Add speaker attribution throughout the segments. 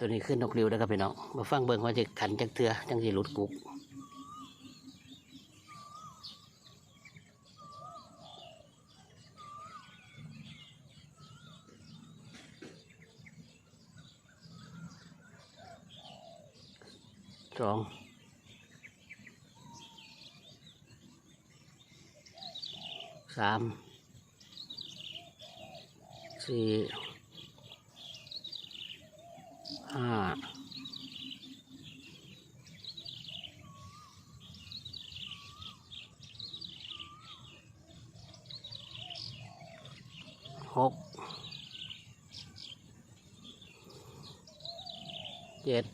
Speaker 1: ตัวนี้ขึ้นนกริ้วนะครับพี่น้องมาฟังเบิ่งว่าจะขันจักเทือจังสิหลุดกุกสองสามสี่ ห้าหกเจ็ด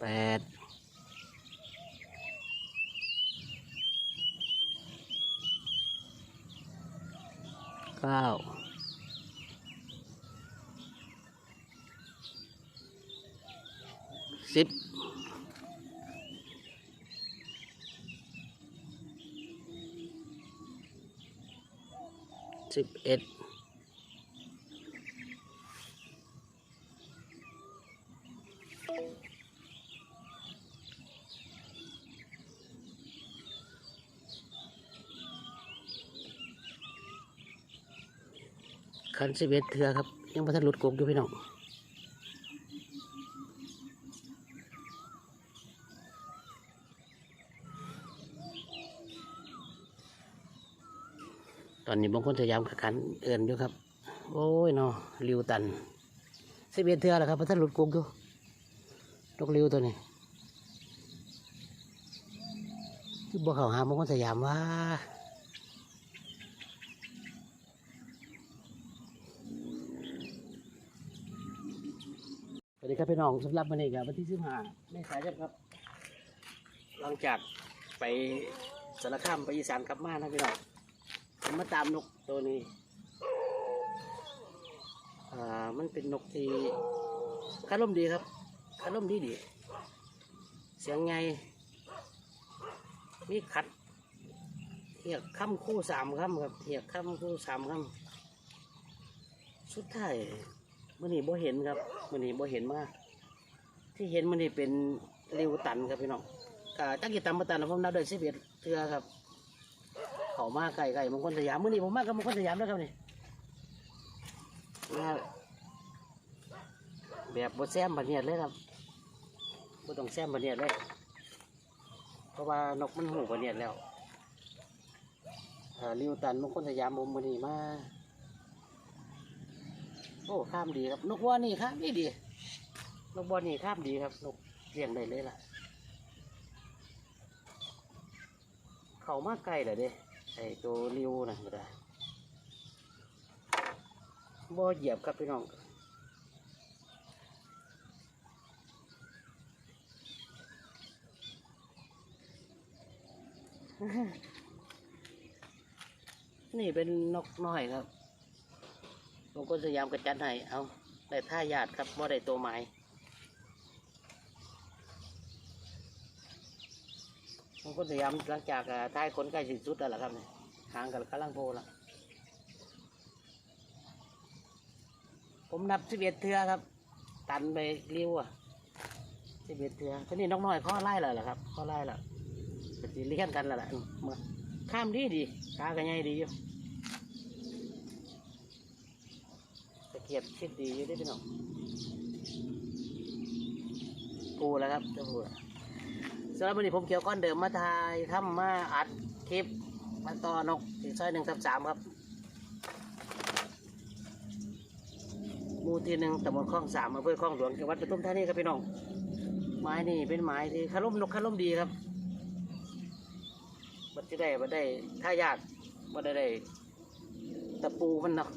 Speaker 1: แปดเก้า สิบเอ็ดขันสิบเอ็ดเถือครับ ยังไม่ทันหลุดกบอยู่พี่น้อง ตอนนี้บางคนพยายามขันเอินอยู่ครับ โอ้ยเนาะริวตันสิบเอ็ดเทือแล้วครับเพราะท่านหลุดกุกอยู่นกริวตัวนี้ที่บัวเขาหาบางคนพยายามว่าสวัสดีครับพี่น้องสำหรับวันนี้ครับวันที่สิบห้าไม่สายจังครับ หลังจากไปสารคามไปอีสานกลับมานะพี่น้อง มมาตามนกตัวนี้ อ่า มันเป็นนกที่คารมดีครับคารมดีดี เสียงไง มีขัดเทียกคำคู่สามคำครับเทียกคำคู่สามคำสุดท้ายมันนี่บ่เห็นครับมันนี่บ่เห็นมากที่เห็นมันนี่เป็นริวตันครับพี่น้องกาจักกีตันมาตันนะผมนับได้สิบเอ็ดเทือครับ เขามาไก่ไก่มงคลสยามมื่อนี้ผมมากับมงคลสยามแล้วครับนี่มาแบบบดแซมบันเนียดเลยครับบดต้องแซมบันเนียดเลยเพราะว่านกมันหูบันเนียดแล้วลิวตันมงคลสยามผมมื่อนี้มาโอ้ข้ามดีครับ นกวัวนี่ข้ามดีดีนกวัวนี่ข้ามดีครับนกเลี้ยงได้เลยล่ะ เขามากไกลเลยเด้ ไอ้ตัวริวนะก็ได้บ่เหยียบครับพี่น้องนี่เป็นนกน้อยครับบางคนสยามกระจันให้ เอาแต่ท่ายาดครับบ่ได้ตัวไม้ บางคนสยามหลังจากท้ายคนใกล้สิ้นสุดแล้วล่ะครับเนี่ยห่างกันกำลังโพละผมนับสิบเอ็ดเทือครับ ตันไปเลี้ยวอะสิบเอ็ดเทือทีนี้น้องน้อยข้อไล่แล้วล่ะครับข้อไล่ล้วก็สิเลี้ยงกันแล้วล่ะอืมมาข้ามดีดีกากันใหญ่ดีอยู่ตะเกียบชิดดีอยู่ได้อพี่น้องปูแล้วครับเจะปูแล้วำหรับวันนี้ผมเกี่ยวก้อนเดิมมาถ่ายทำมาอัดคลิปมาต่อนกที่ซอยหนึ่งทับสามครับหมู่ที่หนึ่งตำบลคลองสามอำเภอคลองหลวงจังหวัดปทุมธานีครับพี่น้อง ไม้นี่เป็นไม้ที่คาร่มนกคาร่มดีครับบัดจะได้บัดได้ท่ายากบัดได้ได้ตะปูมันเนาะ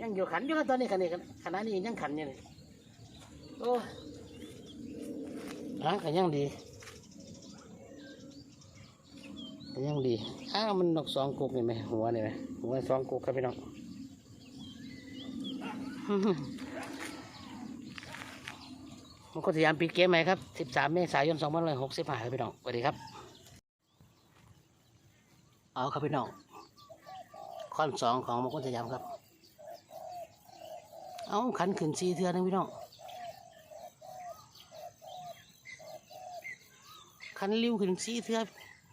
Speaker 1: ยังอยู่ขันอยู่ครับตอนนี้ขันนี้ขณะนี้ยังขันอยู่เลยโอ้อะก็ยังดี ก็ยังดี อ้าวมันนกสองกุกนี่ไหมหัวนี่ไหมหัวสองกุกครับพี่น้องมันก็สยามปิดเกมไหมครับ 13 เมษายน2565ครับพี่น้องสวัสดีครับ เอาครับพี่น้องข้อนสองของมงคลสยามครับ เอาขันขึ้นสีเทือนึงพี่น้องขันริ้วขึ้นสีเทือ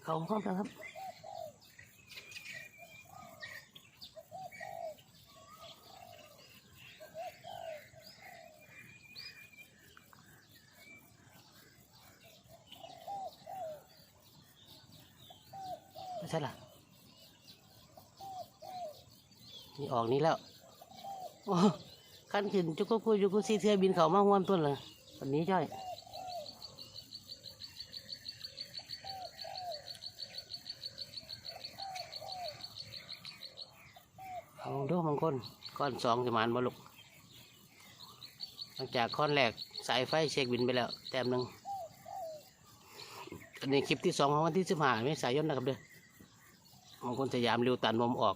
Speaker 1: เขาพร้อมแล้วครับไม่ใช่ล่ะนี่ออกนี้แล้วโอ้ขั้นขึ้นจุกกุยจุกกุซีเทือบินเขามาห่วมต้นเลยวันนี้จ้อยเอา ดูบางคนก้อนสองจะมานบลุกหลังจากก้อนแรกสายไฟเช็คบินไปแล้ว แต้มหนึ่งอันนี้คลิปที่สองของวันที่สิบห้าเมษายนนะครับเด้อบางคนสยามเร็วตันนมออก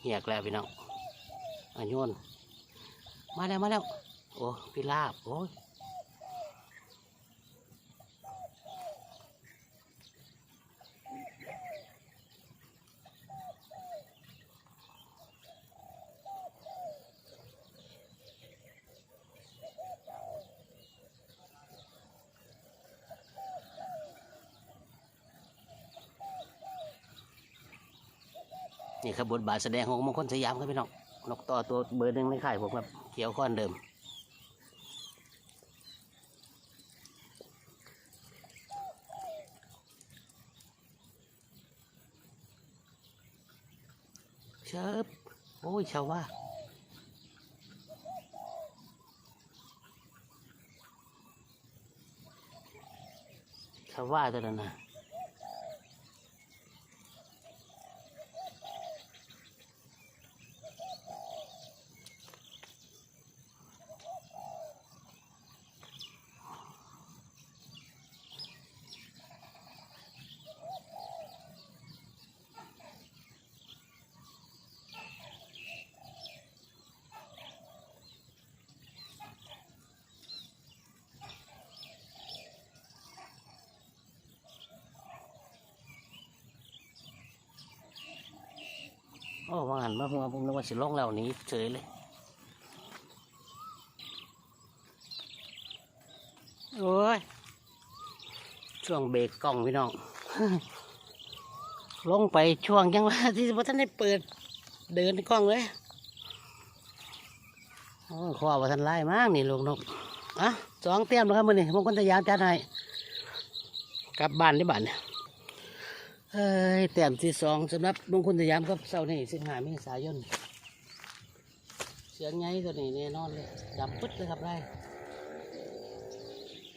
Speaker 1: เหียกแล้วพี่น้องอายุนมาแล้วมาแล้วโอ้พี่ลาบโอ้ย นี่ครับบทบาทแสดงของมงคลสยามครับพี่น้องนกต่อตัวเบอร์หนึ่งในข่ายผมครับเขียวข้อนเดิมเชิบโอ้ยชาวว่าชาวว่าตัวนั้นนะ อ้ว่าหันมาผมผมนึกว่าสิล่องแล้วนี้เฉยเลยโอ้ยช่วงเบรกกล้องพี่น้องลงไปช่วงยังว่าที่ว่ท่านได้เปิดเดินกล้องเลยโอ้ขอว่าท่านไล่มากนี่ลูกนกอะสองเตี้ยมแล้วครับมือนี่ผมคนสยามจัดให้กลับบ้านที่บ้านเนี่ย เอ้ยแต้มที่สองสำหรับมงคลสยามครับเสาร์นี้สิงหาเมษายน เสียงไงตัวนี้แน่นอนเลยดำปึ๊ดเลยครับได้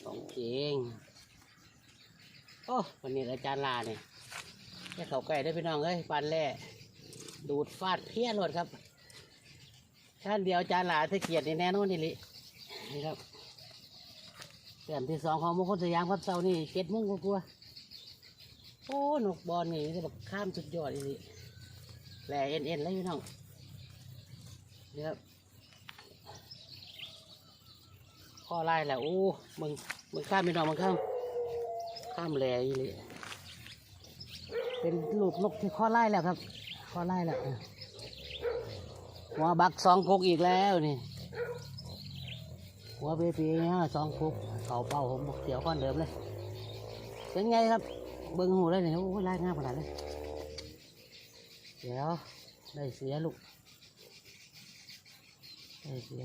Speaker 1: ของจริงโอ้วันนี้อาจารย์ลาเนี่ยแค่เขาใกล้ได้พี่น้องเอ้ยปานแร่ดูดฟาดเพี้ยนหมดครับท่านเดียวอาจารย์ลาที่เกียรตินี่แน่นอนนี่ลินี่ครับแต้มที่สองของมงคลสยามครับเสาร์นี้เจ็ดโมงกว่า โอ้นกบอลนี่จะแบบข้ามสุดยอดอีกแหล่เอ็นเอ็นเลยพี่น้องเนี่ยครับข้อไล่แหละโอ้มึงมึงข้ามพี่น้องมึงข้ามข้ามแหล่อีเลยเป็นลูกนกที่ข้อไล่แล้วครับข้อไล่แล้วหัวบักสองกกอีกแล้วนี่ หัวเบปีฮะสองกกเขาเป่าผมเขียวข้อนเดิมเลยเป็นไงครับ เบิ้งหูได้เนี่ยโอ้ยไล่ง่ายขนาดเลยเดี๋ยวได้เสียลูกได้เสีย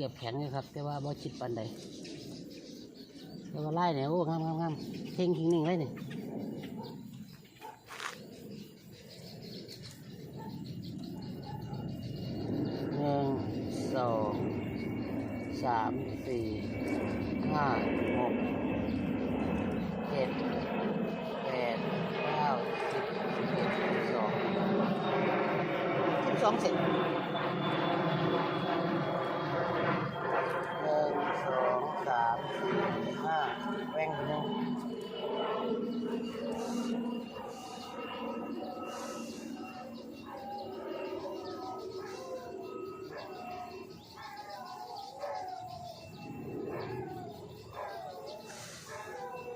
Speaker 1: กียบแขนเลยครับ แต่ว่าบ่ชิดปันใดแต่ว่าไล่เนี่ยโอ้งามงามงามเพ่งทิ้งหนึ่งเลยเนี่ยหนึ่งสองสามสี่ห้าหกเจ็ดแปดเก้าสิบสิบเอ็ดสิบสององเสร็จ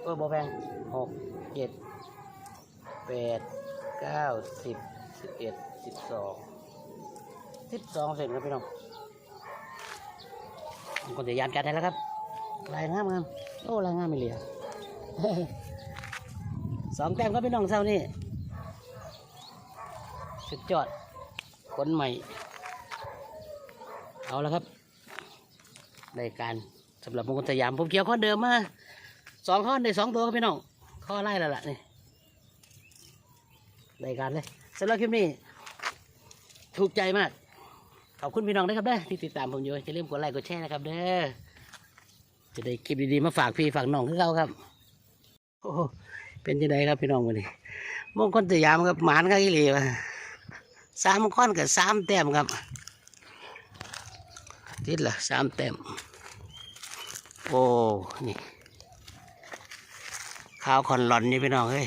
Speaker 1: เออบ่แบ่งหกเจ็ดแปดเก้าสิบสิบเอ็ดสิบสองสิบสองเสร็จครับพี่น้องผมก็จะยานจัดให้แล้วครับลายงามงามโอ้ลายงามไม่เหลือสองแต้มครับพี่น้องเช้านี่สุดยอดคนใหม่ เอาแล้วครับในการสำหรับมงคลสยามผมเกี่ยวข้อเดิมมา สองข้อในสองตัวครับพี่น้องข้อไล่แล้วล่ะนี่ในการเลยสำหรับคลิปนี้ ถูกใจมาก ขอบคุณพี่น้องนะครับเด้อที่ติดตามผมอยู่อย่าลืมกดไลค์กดแชร์นะครับเด้อจะได้คลิปดีๆมาฝากพี่ฝากน้องคือเขาครับโอ้โหเป็นยังไงครับพี่น้องวันนี้มงคลสยามครับหมานครับอีหลีวะสามข้อนกับสามแต้มครับติดละสามแต้มโอ้นี่ ข้าวคอนหลอนนี่พี่น้องเฮ้ย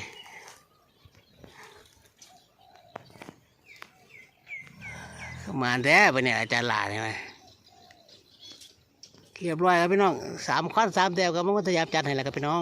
Speaker 1: มาแท้ไปเนี่ยอาจารย์หลาเนี่ยไหมเรียบร้อยครับพี่น้องสามข้อนสามแต้วก็มันก็พยายามจัดให้แล้วครับพี่น้อง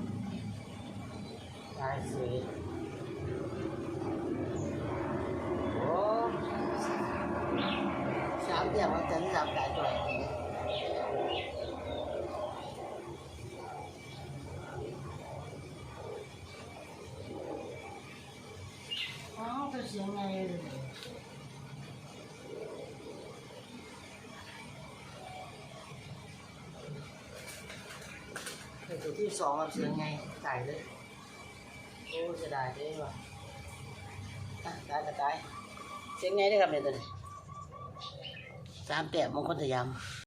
Speaker 1: องสามเฮ้ยหาเลยตายสี่โอ้สาม อ๋อเป็นเสียงไงเป็นตัวที่สองครับเสียงไงตายเลยโอ้เสียดายเด้ว่ะตายก็ตายเสียงไงได้ครับเนี่ยตัวนี้สามแต้มมงคลสยาม